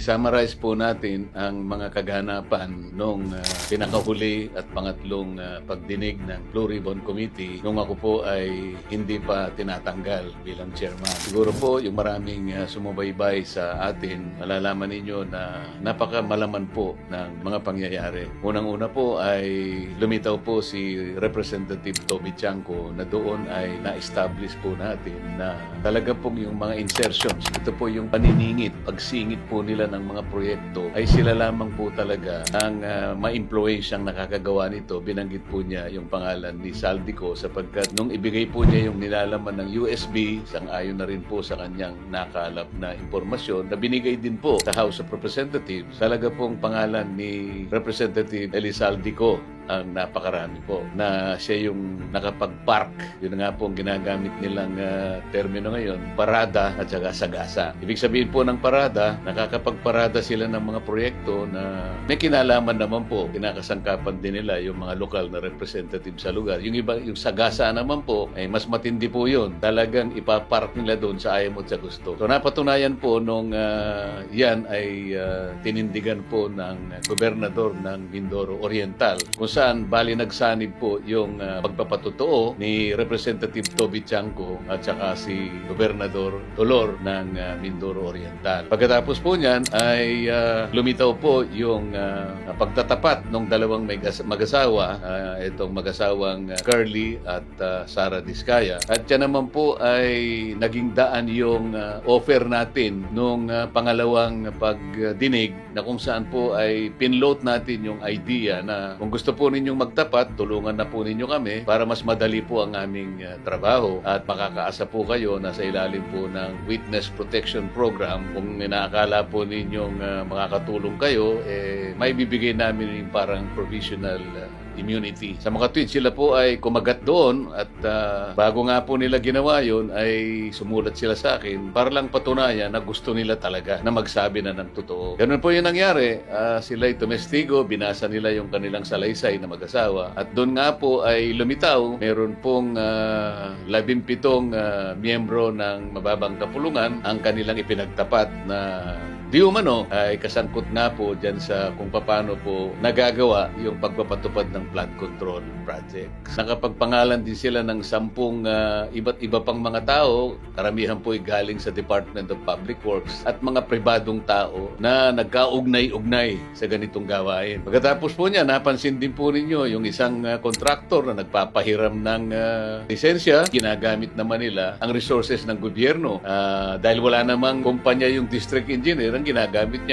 I-summarize po natin ang mga kaganapan nung ah, pinakahuli at pangatlong ah, pagdinig ng Blue Ribbon Committee nung ako po ay hindi pa tinatanggal bilang chairman. Siguro po yung maraming ah, sumubaybay sa atin, malalaman ninyo na napaka malaman po ng mga pangyayari. Unang-una po ay lumitaw po si Representative Toby Chanko na doon ay na-establish po natin na talaga pong yung mga insertions, ito po yung paniningit, pagsingit po nila ng mga proyekto ay sila lamang po talaga ang uh, ma-influensyang nakakagawa nito. Binanggit po niya yung pangalan ni Saldico sapagkat nung ibigay po niya yung nilalaman ng USB, sang-ayon na rin po sa kanyang nakalap na impormasyon na binigay din po sa House of Representatives. Talaga pong pangalan ni Representative Elisaldico ang napakarami po na siya yung nakapag-park. Yun nga po ang ginagamit nilang ah, termino ngayon, parada at saka sagasa. Ibig sabihin po ng parada, nakakapagparada sila ng mga proyekto na may kinalaman naman po, kinakasangkapan din nila yung mga lokal na representative sa lugar. Yung iba, yung sagasa naman po, ay mas matindi po yun. Talagang ipapark nila doon sa ayaw mo sa gusto. So napatunayan po nung ah, yan ay ah, tinindigan po ng gobernador ng Mindoro Oriental kung saan bali nagsanib po yung ah, pagpapatotoo ni Representative Toby Chanco at saka si Gobernador Dolor ng ah, Mindoro Oriental. Pagkatapos po niyan ay ah, lumitaw po yung ah, pagtatapat ng dalawang mag- mag-asawa, ah, itong mag-asawang ah, Curly at ah, Sara Diskaya. At yan naman po ay naging daan yung ah, offer natin nung ah, pangalawang pagdinig na kung saan po ay pinload natin yung idea na kung gusto po ninyong magtapat, tulungan na po ninyo kami para mas madali po ang aming ah, trabaho at makakaasa po kayo na sa ilalim po ng Witness Protection Program. Kung inaakala po ninyong ah, makakatulong kayo, eh, may bibigay namin yung parang provisional ah, immunity. Sa mga tweet, sila po ay kumagat doon at ah, bago nga po nila ginawa yun ay sumulat sila sa akin para lang patunayan na gusto nila talaga na magsabi na ng totoo. Ganun po yung nangyari. Ah, sila ay tumestigo, binasa nila yung kanilang salaysay na mag-asawa at doon nga po ay lumitaw. Meron pong ah, labimpitong ah, miyembro ng mababang kapulungan ang kanilang ipinagtapat na Di umano ay kasangkot nga po dyan sa kung paano po nagagawa yung pagpapatupad ng flood control project. Nakapagpangalan din sila ng sampung ah, iba't iba pang mga tao, karamihan po ay galing sa Department of Public Works at mga pribadong tao na nagkaugnay-ugnay sa ganitong gawain. Pagkatapos po niya, napansin din po ninyo yung isang ah, kontraktor na nagpapahiram ng ah, lisensya, ginagamit naman nila ang resources ng gobyerno. Ah, dahil wala namang kumpanya yung district engineer, ang ginagamit niya